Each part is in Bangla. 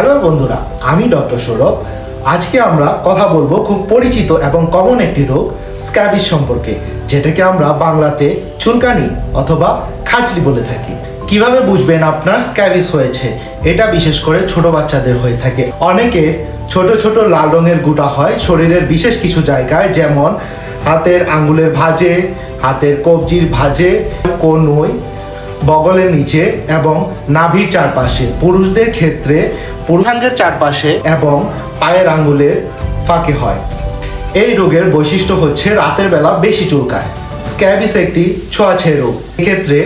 হ্যালো বন্ধুরা, আমি ডক্টর সৌরভ। আজকে আমরা কথা বলব খুব পরিচিত এবং কমন একটি রোগ স্ক্যাবিস সম্পর্কে, যেটাকে আমরা বাংলাতে চুলকানি অথবা খাঁচলি বলে থাকি। কীভাবে বুঝবেন আপনার স্ক্যাবিস হয়েছে? এটা বিশেষ করে ছোট বাচ্চাদের হয়ে থাকে। অনেকের ছোট ছোট লাল রঙের গুটা হয় শরীরের বিশেষ কিছু জায়গায়, যেমন হাতের আঙ্গুলের ভাঁজে, হাতের কবজির ভাঁজে কোনোই বগলের নিচে এবং নাভির চারপাশে। পুরুষদের ক্ষেত্রে পুরুষাঙ্গের চারপাশে এবং পায়ের আঙ্গুলের ফাঁকে হয়। এই রোগের বৈশিষ্ট্য হচ্ছে রাতের বেলা বেশি চুলকায়। স্ক্যাবিস একটি ছোঁয়াছে রোগ। এক্ষেত্রে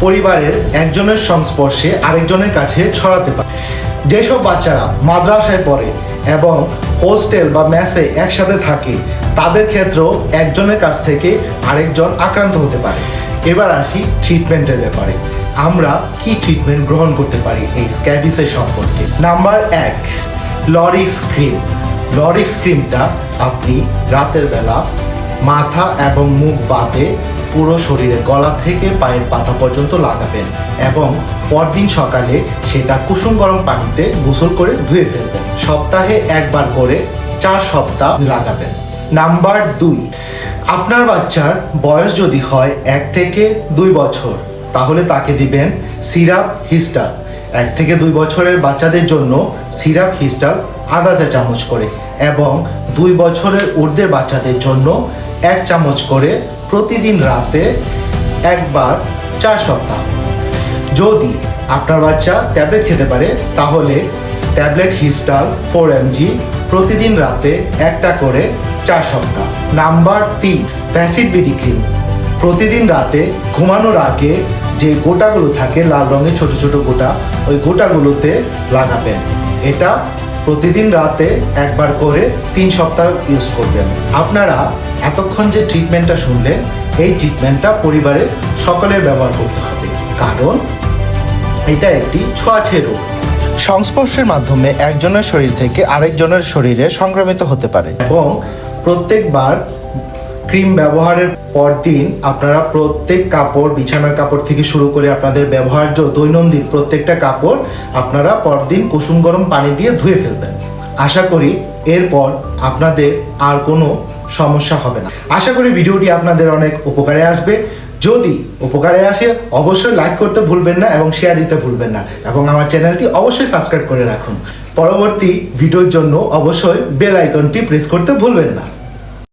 পরিবারের একজনের সংস্পর্শে আরেকজনের কাছে ছড়াতে পারে। যেসব বাচ্চারা মাদ্রাসায় পড়ে এবং হোস্টেল বা ম্যাসে একসাথে থাকে, তাদের ক্ষেত্রেও একজনের কাছ থেকে আরেকজন আক্রান্ত হতে পারে। এবার আসি ট্রিটমেন্টের ব্যাপারে। আমরা কি ট্রিটমেন্ট গ্রহণ করতে পারি এই স্ক্যাবিসের সম্পর্কে? নাম্বার এক লরিক্স ক্রিম লরিক্স ক্রিমটা আপনি রাতের বেলা মাথা এবং মুখ বাদে পুরো শরীরে গলা থেকে পায়ের পাতা পর্যন্ত লাগাবেন এবং পরদিন সকালে সেটা কুসুম গরম পানিতে গোসল করে ধুয়ে ফেলবেন। সপ্তাহে একবার করে চার সপ্তাহ লাগাবেন। নাম্বার দুই, আপনার বাচ্চার বয়স যদি হয় এক থেকে দুই বছর তাহলে তাকে দিবেন সিরাপ হিস্টাল। এক থেকে দুই বছরের বাচ্চাদের জন্য সিরাপ হিস্টাল আধা চা চামচ করে এবং দুই বছরের ঊর্ধ্বের বাচ্চাদের জন্য এক চামচ করে প্রতিদিন রাতে একবার চার সপ্তাহ। যদি আপনার বাচ্চা ট্যাবলেট খেতে পারে, তাহলে ট্যাবলেট হিস্টাল ফোর এমজি প্রতিদিন রাতে একটা করে চার সপ্তাহ। নাম্বার তিন, ফ্যাসিড বিডি ক্রিম। প্রতিদিন রাতে ঘুমানোর আগে যে গোটাগুলো থাকে, লাল রঙের ছোট ছোট গোটা, ওই গোটাগুলোতে লাগাবেন। এটা প্রতিদিন রাতে একবার করে তিন সপ্তাহ ইউজ করবেন। আপনারা এতক্ষণ যে ট্রিটমেন্টটা শুনলেন, এই ট্রিটমেন্টটা পরিবারের সকলের ব্যবহার করতে হবে। কারণ এটা একটি ছোঁয়াছে রোগ। সংস্পর্শের মাধ্যমে একজনের শরীর থেকে আরেকজনের শরীরে সংক্রমিত হতে পারে। এবং প্রত্যেকবার ক্রিম ব্যবহারের পর দিন আপনারা প্রত্যেক কাপড়, বিছানার কাপড় থেকে শুরু করে আপনাদের ব্যবহার্য দৈনন্দিন প্রত্যেকটা কাপড় আপনারা পরদিন কুসুম গরম পানি দিয়ে ধুয়ে ফেলবেন। আশা করি এরপর আপনাদের আর কোনো সমস্যা হবে না। আশা করি ভিডিওটি আপনাদের অনেক উপকারে আসবে। যদি উপকারে আসে, অবশ্যই লাইক করতে ভুলবেন না এবং শেয়ার দিতে ভুলবেন না এবং আমার চ্যানেলটি অবশ্যই সাবস্ক্রাইব করে রাখুন। পরবর্তী ভিডিওর জন্য অবশ্যই বেল আইকনটি প্রেস করতে ভুলবেন না।